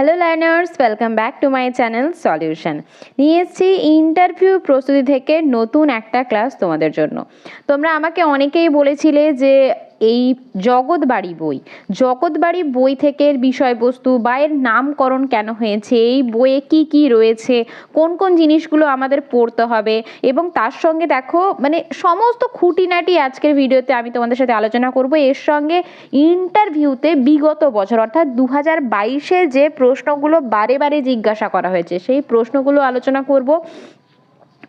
Hello learners welcome back to my channel solution নিয়ে এসেছি interview প্রস্তুতি থেকে নতুন একটা ক্লাস তোমাদের জন্য। তোমরা আমাকে অনেকেই বলেছিলে যে এই জগৎবাড়ি বই। জগৎবাড়ি বই থেকে বিষয়বস্তু বা এর নামকরণ কেন হয়েছে? এই বইয়ে কি কি রয়েছে? কোন কোন জিনিসগুলো আমাদের পড়তে হবে? এবং তার সঙ্গে দেখো মানে সমস্ত খুঁটিনাটি আজকের ভিডিওতে আমি তোমাদের সাথে আলোচনা করব। এর সঙ্গে ইন্টারভিউতে বিগত বছর, অর্থাৎ দু হাজার বাইশে যে প্রশ্নগুলো বারে বারে জিজ্ঞাসা করা হয়েছে, সেই প্রশ্নগুলো আলোচনা করব।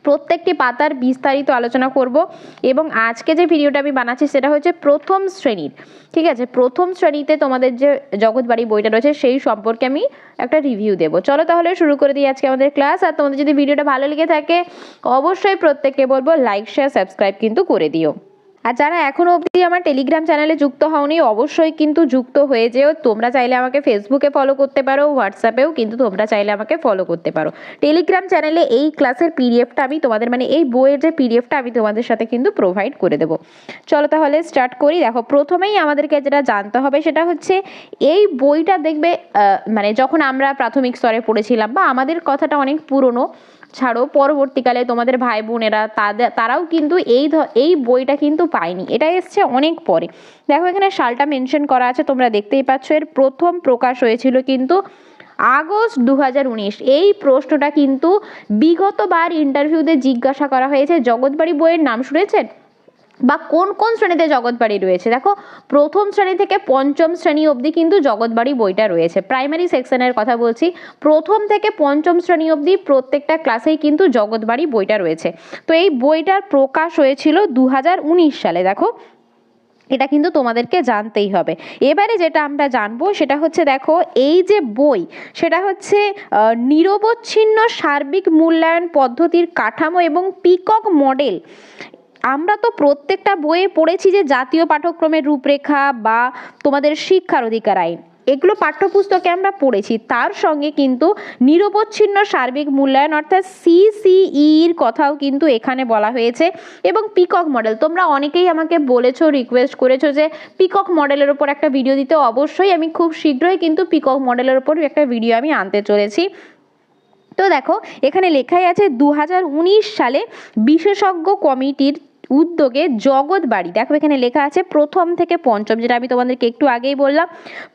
প্রত্যেকটি পাতার বিস্তারিত আলোচনা করব এবং আজকে যে ভিডিওটা আমি বানাচ্ছি সেটা হচ্ছে প্রথম শ্রেণির। ঠিক আছে? প্রথম শ্রেণীতে তোমাদের যে জগৎবাড়ি বইটা রয়েছে সেই সম্পর্কে আমি একটা রিভিউ দেবো। চলো তাহলে শুরু করে দিই আজকে আমাদের ক্লাস আর তোমাদের যদি ভিডিওটা ভালো লেগে থাকে, অবশ্যই প্রত্যেককে বলব লাইক শেয়ার সাবস্ক্রাইব কিন্তু করে দিও। আর যারা এখনও অবধি আমার টেলিগ্রাম চ্যানেলে যুক্ত হওনি, অবশ্যই কিন্তু যুক্ত হয়ে যেও। তোমরা চাইলে আমাকে ফেসবুকে ফলো করতে পারো হোয়াটসঅ্যাপেও কিন্তু তোমরা চাইলে আমাকে ফলো করতে পারো। টেলিগ্রাম চ্যানেলে এই ক্লাসের পিডিএফটা আমি তোমাদের মানে এই বইয়ের যে পিডিএফটা আমি তোমাদের সাথে কিন্তু প্রোভাইড করে দেবো। চলো তাহলে স্টার্ট করি। দেখো, প্রথমেই আমাদেরকে যেটা জানতে হবে সেটা হচ্ছে, এই বইটা দেখবে মানে যখন আমরা প্রাথমিক স্তরে পড়েছিলাম বা আমাদের কথাটা অনেক পুরনো ছাড়ো, পরবর্তীকালে তোমাদের ভাই বোনেরা তাদের তারাও কিন্তু এই এই বইটা কিন্তু পায়নি। এটা এসছে অনেক পরে। দেখো এখানে সালটা মেনশন করা আছে, তোমরা দেখতেই পাচ্ছ, এর প্রথম প্রকাশ হয়েছিল কিন্তু আগস্ট দু হাজার উনিশ। এই প্রশ্নটা কিন্তু বিগতবার ইন্টারভিউতে জিজ্ঞাসা করা হয়েছে। জগৎবাড়ি বইয়ের নাম শুনেছেন? বা কোন কোন শ্রেণীতে জগৎবাড়ি রয়েছে? দেখো, প্রথম শ্রেণি থেকে পঞ্চম শ্রেণি অবধি কিন্তু জগৎবাড়ি বইটা রয়েছে। প্রাইমারি সেকশনের কথা বলছি। প্রথম থেকে পঞ্চম শ্রেণি অবধি প্রত্যেকটা ক্লাসেই কিন্তু জগৎবাড়ি বইটা রয়েছে। তো এই বইটার প্রকাশ হয়েছিল দু হাজার উনিশ সালে। দেখো, এটা কিন্তু তোমাদেরকে জানতেই হবে। এবারে যেটা আমরা জানব, সেটা হচ্ছে দেখো, এই যে বই, সেটা হচ্ছে নিরবচ্ছিন্ন সার্বিক মূল্যায়ন পদ্ধতির কাঠামো এবং পিকক মডেল। আমরা তো প্রত্যেকটা বইয়ে পড়েছি যে জাতীয় পাঠ্যক্রমের রূপরেখা বা তোমাদের শিক্ষার অধিকার আইন। এগুলো পাঠ্যপুস্তকে আমরা পড়েছি। তার সঙ্গে কিন্তু নিরবচ্ছিন্ন সার্বিক মূল্যায়ন অর্থাৎ সিসিইর কথাও কিন্তু এখানে বলা হয়েছে এবং পিকক মডেল। তোমরা অনেকেই আমাকে বলেছ রিকোয়েস্ট করেছ যে পিকক মডেলের ওপর একটা ভিডিও দিতে। অবশ্যই আমি খুব শীঘ্রই কিন্তু পিকক মডেলের ওপর একটা ভিডিও আমি আনতে চলেছি। তো দেখো, এখানে লেখাই আছে দু হাজার উনিশ সালে বিশেষজ্ঞ কমিটির উদ্যোগে জগৎ বাড়ি। দেখো এখানে লেখা আছে প্রথম থেকে পঞ্চম, যেটা আমি তোমাদেরকে একটু আগেই বললাম।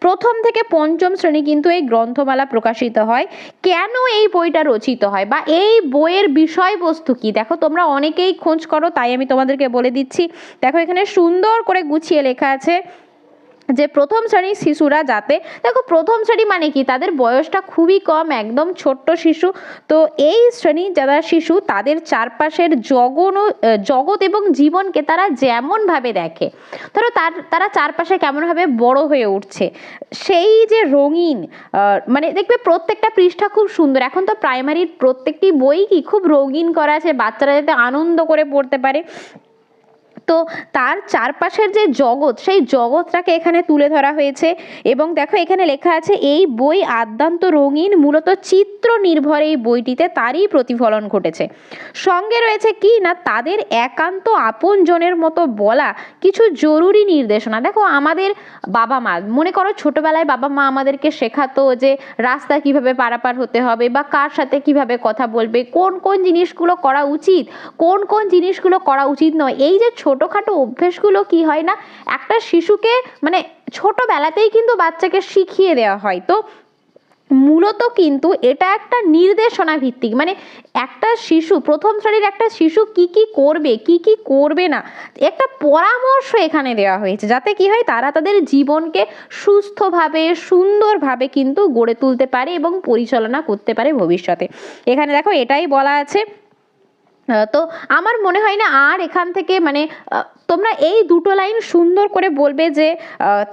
প্রথম থেকে পঞ্চম শ্রেণি কিন্তু এই গ্রন্থমালা প্রকাশিত হয়। কেন এই বইটা রচিত হয় বা এই বইয়ের বিষয়বস্তু কি? দেখো, তোমরা অনেকেই খোঁজ করো, তাই আমি তোমাদেরকে বলে দিচ্ছি। দেখো, এখানে সুন্দর করে গুছিয়ে লেখা আছে যে প্রথম শ্রেণির শিশুরা যাতে, দেখো প্রথম শ্রেণি মানে কি? তাদের বয়সটা খুবই কম, একদম ছোট্ট শিশু। তো এই শ্রেণির যারা শিশু, তাদের চারপাশের জগন জগৎ এবং জীবনকে তারা যেমনভাবে দেখে, ধরো তার, তারা চারপাশে কেমনভাবে বড় হয়ে উঠছে। সেই যে রঙিন মানে দেখবে প্রত্যেকটা পৃষ্ঠা খুব সুন্দর। এখন তো প্রাইমারির প্রত্যেকটি বই কি খুব রঙিন করা আছে, বাচ্চারা যাতে আনন্দ করে পড়তে পারে। তো তার চারপাশের যে জগৎ, সেই জগৎটাকে এখানে তুলে ধরা হয়েছে। এবং দেখো এখানে লেখা আছে, এই বই আদ্যান্ত রঙিন, মূলত চিত্র নির্ভর এই বইটিতে তারই প্রতিফলন ঘটেছে। সঙ্গে রয়েছে কি? না, তাদের একান্ত আপনজনের মতো বলা কিছু জরুরি নির্দেশনা। দেখো আমাদের বাবা মা, মনে করো ছোটবেলায় বাবা মা আমাদেরকে শেখাতো যে রাস্তা কীভাবে পারাপার হতে হবে বা কার সাথে কীভাবে কথা বলবে, কোন কোন জিনিসগুলো করা উচিত, কোন কোন জিনিসগুলো করা উচিত নয়। এই যে ছোটোখাটো অভ্যেসগুলো কি হয় না? একটা শিশুকে মানে ছোটোবেলাতেই কিন্তু বাচ্চাকে শিখিয়ে দেওয়া হয়। তো মূলত কিন্তু এটা একটা নির্দেশনা ভিত্তিক মানে একটা শিশু, প্রথম শ্রেণির একটা শিশু কি কি করবে, কি কি করবে না, একটা পরামর্শ এখানে দেওয়া হয়েছে। যাতে কি হয়, তারা তাদের জীবনকে সুস্থভাবে, সুন্দরভাবে কিন্তু গড়ে তুলতে পারে এবং পরিচালনা করতে পারে ভবিষ্যতে। এখানে দেখো এটাই বলা আছে। তো আমার মনে হয় না আর এখান থেকে মানে তোমরা এই দুটো লাইন সুন্দর করে বলবে যে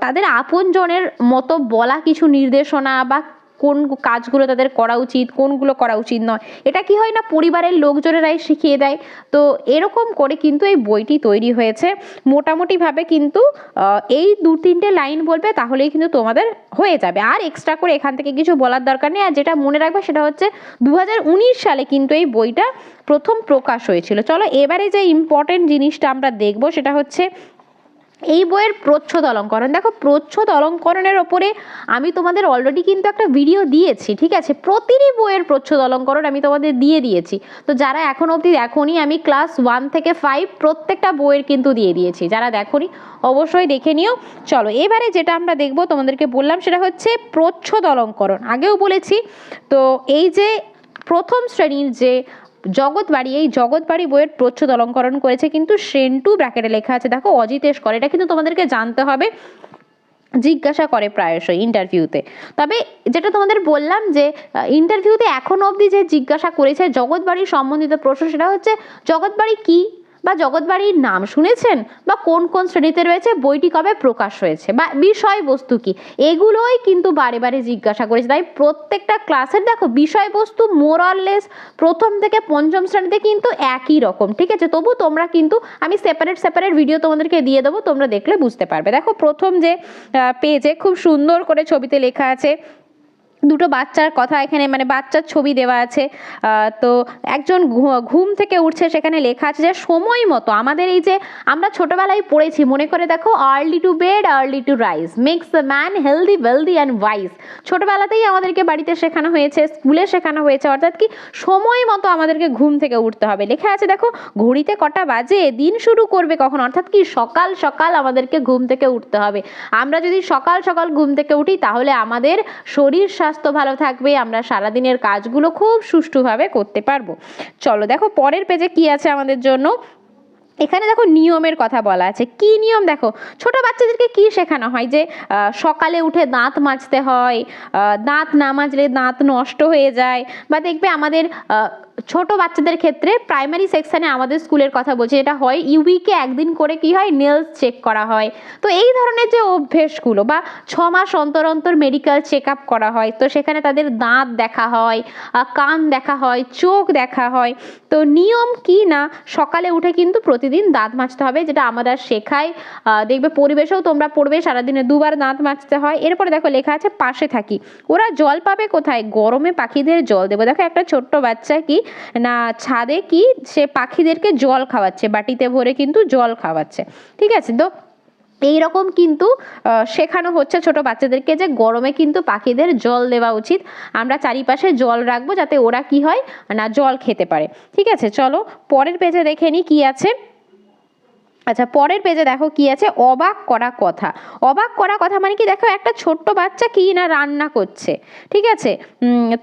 তাদের আপনজনের মতো বলা কিছু নির্দেশনা বা কোন কাজগুলো তাদের করা উচিত, কোনগুলো করা উচিত নয়। এটা কি হয় না, পরিবারের লোকজনেরাই শিখিয়ে দেয়। তো এরকম করে কিন্তু এই বইটি তৈরি হয়েছে। মোটামুটিভাবে কিন্তু এই দু তিনটে লাইন বলবে, তাহলেই কিন্তু তোমাদের হয়ে যাবে। আর এক্সট্রা করে এখান থেকে কিছু বলার দরকার নেই। আর যেটা মনে রাখবে, সেটা হচ্ছে দু হাজার উনিশ সালে কিন্তু এই বইটা প্রথম প্রকাশ হয়েছিল। চলো, এবারে যে ইম্পর্টেন্ট জিনিসটা আমরা দেখব, সেটা হচ্ছে এই বইয়ের প্রচ্ছদ অলঙ্করণ। দেখো, প্রচ্ছদ অলঙ্করণের ওপরে আমি তোমাদের অলরেডি কিন্তু একটা ভিডিও দিয়েছি, ঠিক আছে? প্রতিটি বইয়ের প্রচ্ছদ অলঙ্করণ আমি তোমাদের দিয়ে দিয়েছি। তো যারা এখন অবধি দেখোনি, আমি ক্লাস ওয়ান থেকে ফাইভ প্রত্যেকটা বইয়ের কিন্তু দিয়ে দিয়েছি। যারা দেখোনি, অবশ্যই দেখে নিও। চলো, এবারে যেটা আমরা দেখব, তোমাদেরকে বললাম, সেটা হচ্ছে প্রচ্ছদ অলঙ্করণ। আগেও বলেছি, তো এই যে প্রথম শ্রেণির যে জগৎবাড়ি এই জগৎবাড়ি বইয়ের প্রচ্ছদ অলঙ্করণ করেছে কিন্তু সেন্টু ব্র্যাকেটে লেখা আছে। দেখো, অজিতেশ করে। এটা কিন্তু তোমাদেরকে জানতে হবে, জিজ্ঞাসা করে প্রায়শই ইন্টারভিউতে তবে যেটা তোমাদের বললাম যে ইন্টারভিউতে এখন অবধি যে জিজ্ঞাসা করেছে জগৎবাড়ি সম্বন্ধিত প্রশ্ন, সেটা হচ্ছে, জগৎবাড়ি কি বা জগৎবাড়ির নাম শুনেছেন? বা কোন কোন শ্রেণীতে রয়েছে? বইটি কবে প্রকাশ হয়েছে? বা বিষয়বস্তু কি? এগুলোই কিন্তু বারে বারে জিজ্ঞাসা করেছে। তাই প্রত্যেকটা ক্লাসের দেখো বিষয়বস্তু মোরলেস প্রথম থেকে পঞ্চম শ্রেণীতে কিন্তু একই রকম, ঠিক আছে? তবু তোমরা কিন্তু, আমি সেপারেট সেপারেট ভিডিও তোমাদেরকে দিয়ে দেবো, তোমরা দেখলে বুঝতে পারবে। দেখো প্রথম যে পেজে খুব সুন্দর করে ছবিতে লেখা আছে দুটো বাচ্চার কথা এখানে মানে বাচ্চার ছবি দেওয়া আছে। তো একজন ঘুম থেকে উঠছে, সেখানে লেখা আছে যে সময় মতো। আমাদের এই যে আমরা ছোটবেলায় পড়েছি, মনে করে দেখো early to bed early to rise makes the man healthy wealthy and wise ছোটবেলাতেই আমাদেরকে বাড়িতে শেখানো হয়েছে, স্কুলে শেখানো হয়েছে, অর্থাৎ কি সময় মতো আমাদেরকে ঘুম থেকে উঠতে হবে। লেখা আছে দেখো, ঘড়িতে কটা বাজে, দিন শুরু করবে কখন? অর্থাৎ কি সকাল সকাল আমাদেরকে ঘুম থেকে উঠতে হবে। আমরা যদি সকাল সকাল ঘুম থেকে উঠি, তাহলে আমাদের শরীর স্বাস্থ্য ভালো থাকবে, আমরা সারাদিনের কাজগুলো খুব সুষ্ঠুভাবে করতে পারব। চলো দেখো পরের পেজে কি আছে আমাদের জন্য। এখানে দেখো নিয়মের কথা বলা আছে। কি নিয়ম দেখো? ছোট বাচ্চাদেরকে কি শেখানো হয়? যে সকালে উঠে দাঁত মাজতে হয় দাঁত না মাজলে দাঁত নষ্ট হয়ে যায়, বা দেখবে আমাদের ছোট বাচ্চাদের ক্ষেত্রে প্রাইমারি সেকশনে আমাদের স্কুলের কথা বলছি এটা হয় ইউইকে একদিন করে কি হয় নেলস চেক করা হয়। তো এই ধরনের যে অভ্যেসগুলো বা ছ মাস অন্তর অন্তর মেডিকেল চেক আপ করা হয় তো সেখানে তাদের দাঁত দেখা হয় কান দেখা হয় চোখ দেখা হয়। তো নিয়ম কি না সকালে উঠে কিন্তু প্রতিদিন দাঁত মাজতে হবে যেটা আমরা শেখাই আহ, দেখবে পরিবেশেও তোমরা পড়বে সারাদিনে দুবার দাঁত মাজতে হয়। এরপরে দেখো লেখা আছে পাশে থাকি। ওরা জল পাবে কোথায়? গরমে পাখিদের জল দেবো। দেখো একটা ছোট্ট বাচ্চা কি না ছাদে কি সে পাখিদেরকে জল খাওয়াচ্ছে, বাটিতে ভরে কিন্তু জল খাওয়াচ্ছে। ঠিক আছে? তো এই রকম কিন্তু শেখানো হচ্ছে ছোট বাচ্চাদেরকে যে গরমে কিন্তু পাখিদের জল দেওয়া উচিত। আমরা চারিপাশে জল রাখব যাতে ওরা কি হয় না জল খেতে পারে। ঠিক আছে? চলো পরের পেজে দেখে নিই কি আছে। আচ্ছা পরের পেজে দেখো কি আছে? অবাক করা কথা। অবাক করা কথা মানে কি? দেখো, একটা ছোট্ট বাচ্চা কি না রান্না করছে, ঠিক আছে?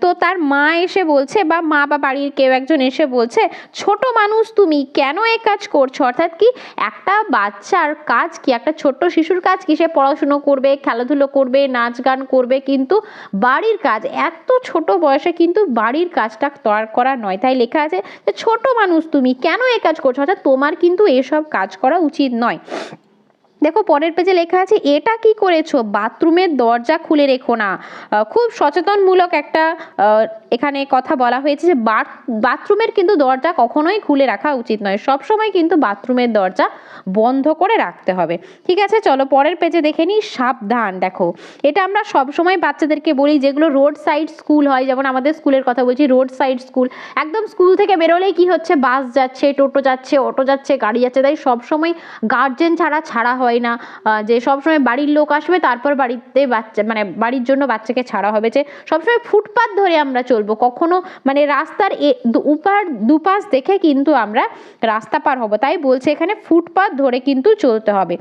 তো তার মা এসে বলছে বা মা বা বাড়ির কেউ একজন এসে বলছে, ছোট মানুষ তুমি কেন এই কাজ করছ? অর্থাৎ কি একটা বাচ্চার কাজ কি, একটা ছোট্ট শিশুর কাজ কি? সে পড়াশুনো করবে, খেলাধুলো করবে, নাচ গান করবে, কিন্তু বাড়ির কাজ, এত ছোট বয়সে কিন্তু বাড়ির কাজটা তৈরি, করা নয়। তাই লেখা আছে যে, ছোট মানুষ তুমি কেন এই কাজ করছ? অর্থাৎ তোমার কিন্তু এসব কাজ করা উচিত নয়। দেখো পরের পেজে লেখা আছে, এটা কি করেছ? বাথরুমের দরজা খুলে রেখো না। খুব সচেতনমূলক একটা এখানে কথা বলা হয়েছে যে, বাথ- বাথরুমের কিন্তু দরজা কখনোই খুলে রাখা উচিত নয়। সব সময় কিন্তু বাথরুমের দরজা বন্ধ করে রাখতে হবে। ঠিক আছে, চলো পরের পেজে দেখে নিই, সাবধান। দেখো, এটা আমরা সব সময় বাচ্চাদেরকে বলি যেগুলো রোড সাইড স্কুল হয়, যেমন আমাদের স্কুলের কথা বলছি রোড সাইড স্কুল একদম স্কুল থেকে বেরোলেই কি হচ্ছে? বাস যাচ্ছে, টোটো যাচ্ছে, অটো যাচ্ছে, গাড়ি যাচ্ছে, তাই সব সময় গার্জেন ছাড়া ছাড়া হয়। না। আহ, যে সবসময় বাড়ির লোক আসবে তারপর বাড়িতে বাচ্চা মানে বাড়ির জন্য বাচ্চাকে ছাড়া হবে যে সবসময় ফুটপাথ ধরে আমরা চলবো। কখনো মানে রাস্তার উপার দুপাশ দেখে কিন্তু আমরা রাস্তা পার হব। তাই বলছে এখানে ফুটপাথ ধরে কিন্তু চলতে হবে।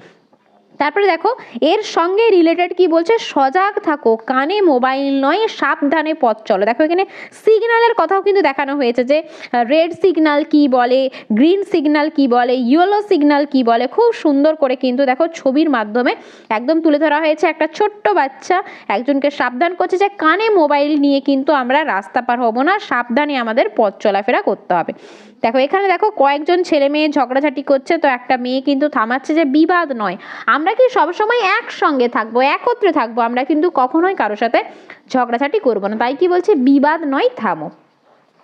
তারপরে দেখো, এর সঙ্গে রিলেটেড কি বলছে? সজাগ থাকো, কানে মোবাইল নয়, সাবধানে পথ চলো। দেখো এখানে সিগনালের কথাও কিন্তু দেখানো হয়েছে যে রেড সিগনাল কি বলে গ্রিন সিগনাল কি বলে ইয়েলো সিগনাল কি বলে, খুব সুন্দর করে কিন্তু দেখো ছবির মাধ্যমে একদম তুলে ধরা হয়েছে একটা ছোট্ট বাচ্চা, একজনকে সাবধান করছে যে কানে মোবাইল নিয়ে কিন্তু আমরা রাস্তা পার হব না, সাবধানে আমাদের পথ চলাফেরা করতে হবে। দেখো, এখানে দেখো কয়েকজন ছেলে মেয়ে ঝগড়াঝাটি করছে, তো একটা মেয়ে কিন্তু থামাচ্ছে যে বিবাদ নয়। আমরা কি সবসময় একসঙ্গে থাকব, একত্রে থাকব? আমরা কিন্তু কখনোই কারোর সাথে ঝগড়াঝাটি করব না। তাই কি বলছে? বিবাদ নয়, থামো।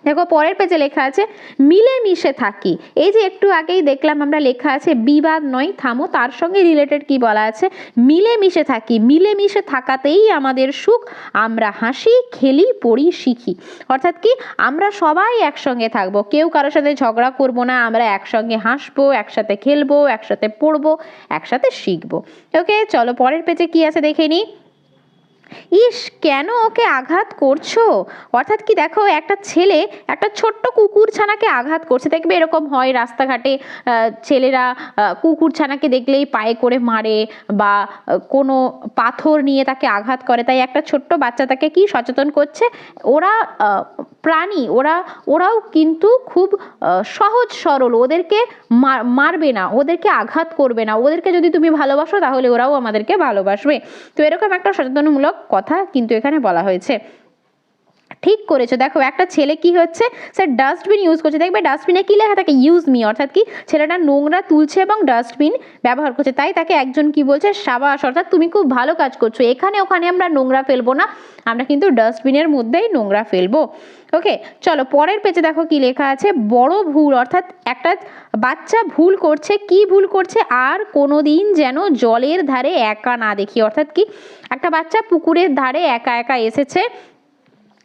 দেখো পরের পেজে লেখা আছে, মিলেমিশে থাকি। এই যে একটু আগেই দেখলাম আমরা লেখা আছে, বিবাদ নয়, থামো। তার সঙ্গে রিলেটেড কি বলা আছে, মিলেমিশে থাকি। মিলেমিশে থাকাতেই আমাদের সুখ, আমরা হাসি, খেলি, পড়ি, শিখি। অর্থাৎ কি, আমরা সবাই একসঙ্গে থাকব। কেউ কারোর সাথে ঝগড়া করব না, আমরা একসঙ্গে হাসবো, একসাথে খেলব, একসাথে পড়ব, একসাথে শিখব। ওকে চলো পরের পেজে কি আছে দেখে নিই। ইস, কেন ওকে আঘাত করছ? অর্থাৎ কি দেখো, একটা ছেলে একটা ছোট্ট কুকুর ছানাকে আঘাত করছে। দেখবে এরকম হয় রাস্তাঘাটে ছেলেরা কুকুর ছানাকে দেখলেই পায়ে করে মারে বা কোনো পাথর নিয়ে তাকে আঘাত করে। তাই একটা ছোট্ট বাচ্চা তাকে কি সচেতন করছে? ওরা প্রাণী, ওরা, ওরাও কিন্তু খুব সহজ, সরল, ওদেরকে মার- মারবে না, ওদেরকে আঘাত করবে না, ওদেরকে যদি তুমি ভালোবাসো তাহলে ওরাও আমাদেরকে ভালোবাসবে। তো এরকম একটা সচেতনমূলক কথা কিন্তু এখানে বলা হয়েছে। ঠিক করেছ। দেখো, একটা ছেলে কি হচ্ছে? সে ডাস্টবিন ইউজ করছে। দেখবে ডাস্টবিনে কি লেখা থাকে? ইউজ মি অর্থাৎ কি? ছেলেটা নোংরা তুলছে এবং ডাস্টবিন ব্যবহার করছে। তাই তাকে একজন কি বলছে? সাবাস। অর্থাৎ তুমি খুব ভালো কাজ করছ। এখানে ওখানে আমরা নোংরা ফেলব না। আমরা কিন্তু ডাস্টবিনের মধ্যেই নোংরা ফেলব। ওকে চলো, পরের পেজে দেখো কি লেখা আছে? বড় ভুল, অর্থাৎ একটা বাচ্চা ভুল করছে। কি ভুল করছে? আর কোনো দিন যেন জলের ধারে একা না দেখি। অর্থাৎ কি? একটা বাচ্চা পুকুরের ধারে একা একা এসেছে।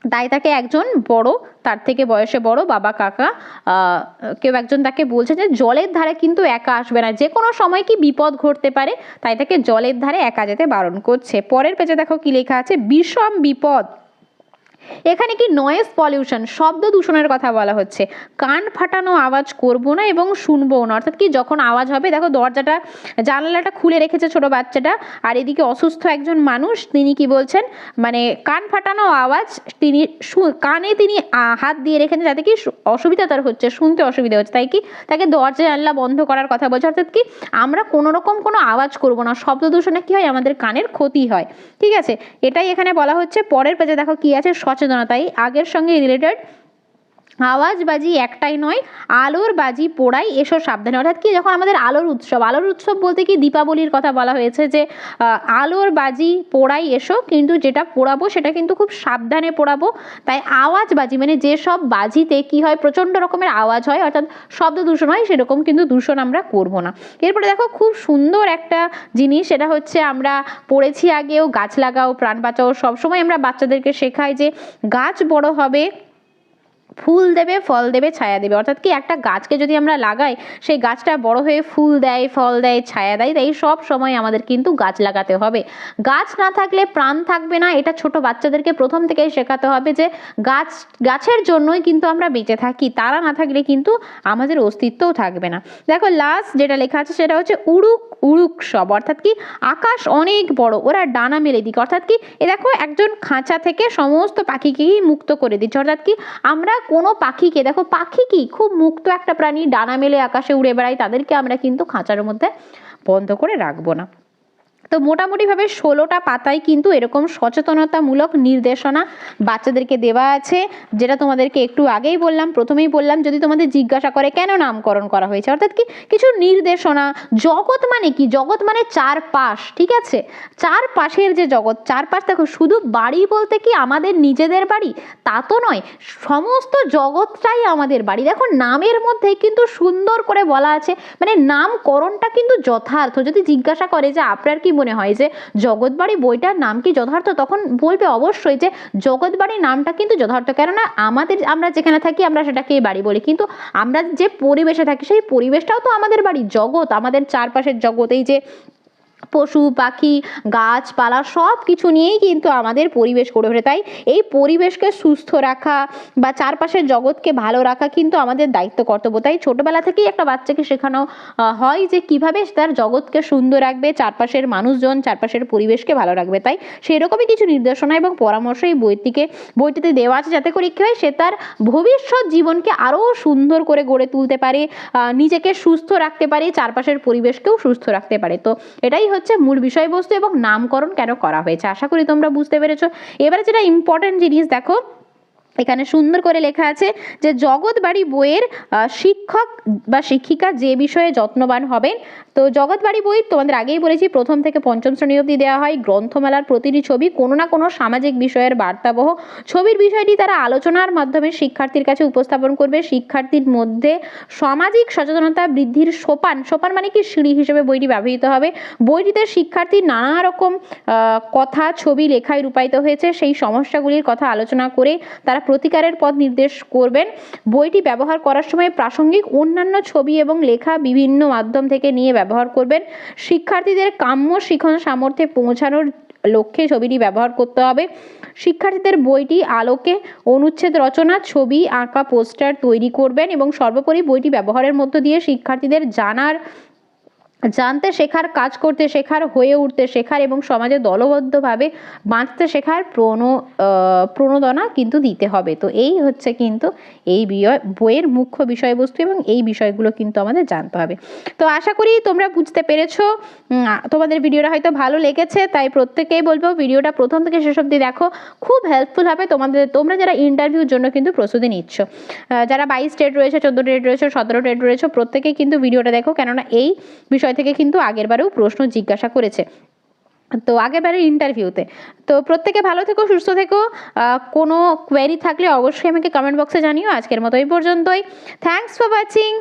তাই তাকে একজন বড়, তার থেকে বয়সে বড় বাবা, কাকা কেউ একজন তাকে বলছে যে জলের ধারে কিন্তু একা আসবে না। যে কোনো সময় কি বিপদ ঘটতে পারে, তাই তাকে জলের ধারে একা যেতে বারণ করছে। পরের পেজে দেখো কি লেখা আছে, বিষম বিপদ। এখানে কি নয়েজ পলিউশন শব্দ দূষণের কথা বলা হচ্ছে। কান ফাটানো আওয়াজ করব না এবং শুনব না, অর্থাৎ কি যখন আওয়াজ হবে, দেখো দরজাটা, জানালাটা খুলে রেখেছে ছোট বাচ্চাটা, আর এদিকে অসুস্থ একজন মানুষ, তিনি কি বলছেন মানে কান ফাটানো আওয়াজ তিনি কানে তিনি হাত দিয়ে রেখেছেন যাতে কি অসুবিধা তার হচ্ছে, শুনতে অসুবিধা হচ্ছে। তাই কি? তাকে দরজা, জানলা বন্ধ করার কথা বলছে, অর্থাৎ কি আমরা কোনো রকম কোনো আওয়াজ করব না, শব্দ দূষণে কি হয়, আমাদের কানের ক্ষতি হয়। ঠিক আছে? এটাই এখানে বলা হচ্ছে, পরের পেজে দেখো কি আছে সচেতনতাই আগের সঙ্গে রিলেটেড আওয়াজ বাজি একটাই নয়, আলোর বাজি পোড়াই, এসো সাবধানে। অর্থাৎ কি, যখন আমাদের আলোর উৎসব আলোর উৎসব বলতে কি, দীপাবলির কথা বলা হয়েছে যে আলোর বাজি পোড়াই, এসো, কিন্তু যেটা পোড়াবো, সেটা কিন্তু খুব সাবধানে পোড়াবো। তাই আওয়াজ বাজি মানে যেসব বাজিতে কি হয়, প্রচণ্ড রকমের আওয়াজ হয়, অর্থাৎ শব্দ দূষণ হয়, সেরকম কিন্তু দূষণ আমরা করব না। এরপরে দেখো, খুব সুন্দর একটা জিনিস, সেটা হচ্ছে আমরা পড়েছি আগেও, গাছ লাগাও, প্রাণ বাঁচাও, সবসময় আমরা বাচ্চাদেরকে শেখাই যে, গাছ বড় হবে ফুল দেবে, ফল দেবে, ছায়া দেবে। অর্থাৎ কি একটা গাছকে যদি আমরা লাগাই, সেই গাছটা বড় হয়ে ফুল দেয়, ফল দেয়, ছায়া দেয়, তাই সব সময় আমাদের কিন্তু গাছ লাগাতে হবে। গাছ না থাকলে প্রাণ থাকবে না, এটা ছোট বাচ্চাদেরকে প্রথম থেকেই শেখাতে হবে যে গাছ, গাছের জন্যই কিন্তু আমরা বেঁচে থাকি, তারা না থাকলে কিন্তু আমাদের অস্তিত্বও থাকবে না। দেখো লাস্ট যেটা লেখা আছে সেটা হচ্ছে উড়ুক উড়ুক সব। অর্থাৎ কি আকাশ অনেক বড়, ওরা ডানা মেলে দিক। অর্থাৎ কি এ দেখো একজন খাঁচা থেকে সমস্ত পাখিকেই মুক্ত করে দিচ্ছে। অর্থাৎ কি আমরা কোনো পাখিকে, দেখো পাখি কি? খুব মুক্ত একটা প্রাণী, ডানা মেলে আকাশে উড়ে বেড়ায়, তাদেরকে আমরা কিন্তু খাঁচার মধ্যে বন্ধ করে রাখব না। তো মোটামুটিভাবে ষোলোটা পাতায় কিন্তু এরকম সচেতনতামূলক নির্দেশনা বাচ্চাদেরকে দেওয়া আছে, যেটা তোমাদেরকে একটু আগেই বললাম, প্রথমেই বললাম, যদি তোমাদের জিজ্ঞাসা করে কেন নামকরণ করা হয়েছে, অর্থাৎ কি কিছু নির্দেশনা, জগৎ মানে কি? জগৎ মানে চারপাশ, ঠিক আছে? চারপাশের যে জগৎ, চারপাশ দেখো, শুধু বাড়ি বলতে কি আমাদের নিজেদের বাড়ি? তা তো নয়, সমস্ত জগৎটাই আমাদের বাড়ি। দেখো, নামের মধ্যে কিন্তু সুন্দর করে বলা আছে মানে নামকরণটা কিন্তু যথার্থ। যদি জিজ্ঞাসা করে যে আপনার কি মনে হয় যে জগৎবাড়ি বইটার নাম কি যথার্থ? তখন বলবে অবশ্যই যে জগৎবাড়ি নামটা কিন্তু যথার্থ। কেননা আমাদের, আমরা যেখানে থাকি, আমরা সেটাকে বাড়ি বলি। কিন্তু আমরা যে পরিবেশে থাকি, সেই পরিবেশটাও তো আমাদের বাড়ি জগৎ, আমাদের চারপাশের জগৎ। এই যে পশু, পাখি, গাছপালা সব কিছু নিয়েই কিন্তু আমাদের পরিবেশ গড়ে ওঠে। তাই এই পরিবেশকে সুস্থ রাখা বা চারপাশের জগৎকে ভালো রাখা কিন্তু আমাদের দায়িত্ব, কর্তব্য। তাই ছোটোবেলা থেকেই একটা বাচ্চাকে শেখানো হয় যে কীভাবে তার জগৎকে সুন্দর রাখবে, চারপাশের মানুষজন, চারপাশের পরিবেশকে ভালো রাখবে। তাই সেরকমই কিছু নির্দেশনা এবং পরামর্শ এই বইটিকে, বইটিতে দেওয়া আছে যাতে করে কী হয়, সে তার ভবিষ্যৎ জীবনকে আরও সুন্দর করে গড়ে তুলতে পারে নিজেকে সুস্থ রাখতে পারে, চারপাশের পরিবেশকেও সুস্থ রাখতে পারে। তো এটাই হচ্ছে মূল বিষয়বস্তু এবং নামকরণ কেন করা হয়েছে? আশা করি তোমরা বুঝতে পেরেছ। এবারে যেটা ইম্পর্টেন্ট জিনিস, দেখো এখানে সুন্দর করে লেখা আছে যে জগৎবাড়ি বইয়ের শিক্ষক বা শিক্ষিকা যে বিষয়ে যত্নবান হবেন। তো জগৎবাড়ি বই তোমাদের আগেই বলেছি, প্রথম থেকে পঞ্চম শ্রেণি অবধি দেওয়া হয়। গ্রন্থমেলার প্রতিটি ছবি কোনো না কোনো সামাজিক বিষয়ের বার্তাবহ। ছবির বিষয়টি তারা আলোচনার মাধ্যমে শিক্ষার্থীর কাছে উপস্থাপন করবে। শিক্ষার্থীর মধ্যে সামাজিক সচেতনতা বৃদ্ধির সোপান সোপান মানে কি? সিঁড়ি হিসেবে বইটি ব্যবহৃত হবে। বইটিতে শিক্ষার্থীর নানা রকম কথা, ছবি, লেখায় রূপায়িত হয়েছে। সেই সমস্যাগুলির কথা আলোচনা করে তারা প্রতিকারের পথ নির্দেশ করবেন। বইটি ব্যবহার করার সময় প্রাসঙ্গিক অন্যান্য ছবি এবং লেখা বিভিন্ন মাধ্যম থেকে নিয়ে ব্যবহার করবেন। শিক্ষার্থীদের কাম্য শিখন সামর্থ্যে পৌঁছানোর লক্ষ্যে ছবিটি ব্যবহার করতে হবে। শিক্ষার্থীদের বইটি আলোকে অনুচ্ছেদ রচনা, ছবি আঁকা, পোস্টার তৈরি করবেন এবং সর্বোপরি বইটি ব্যবহারের মধ্য দিয়ে শিক্ষার্থীদের জানার জানতে, শেখার, কাজ করতে, শেখার, হয়ে উঠতে, শেখার এবং সমাজে দলবদ্ধভাবে বাঁচতে শেখার প্রণ প্রণোদনা কিন্তু দিতে হবে। তো এই হচ্ছে কিন্তু এই বইয়ের মুখ্য বিষয়বস্তু এবং এই বিষয়গুলো কিন্তু আমাদের জানতে হবে। তো আশা করি তোমরা বুঝতে পেরেছ। তোমাদের ভিডিওটা হয়তো ভালো লেগেছে, তাই প্রত্যেকেই বলব ভিডিওটা প্রথম থেকে শেষ অবধি দেখো। খুব হেল্পফুল হবে তোমাদের, তোমরা যারা ইন্টারভিউর জন্য কিন্তু প্রস্তুতি নিচ্ছ। যারা বাইশ স্টেট রয়েছে, চোদ্দ স্টেট রয়েছে, সতেরো স্টেট রয়েছে, প্রত্যেকেই কিন্তু ভিডিওটা দেখো। কেননা এই বিষয় থেকে কিন্তু আগেরবারেও প্রশ্ন জিজ্ঞাসা করেছে। তো আগেরবারের ইন্টারভিউতে তো প্রত্যেকে ভালো থেকো, সুস্থ থেকো। কোনো কোয়েরি থাকলে অবশ্যই আমাকে কমেন্ট বক্সে জানিও। আজকের মতো এই পর্যন্তই। Thanks for watching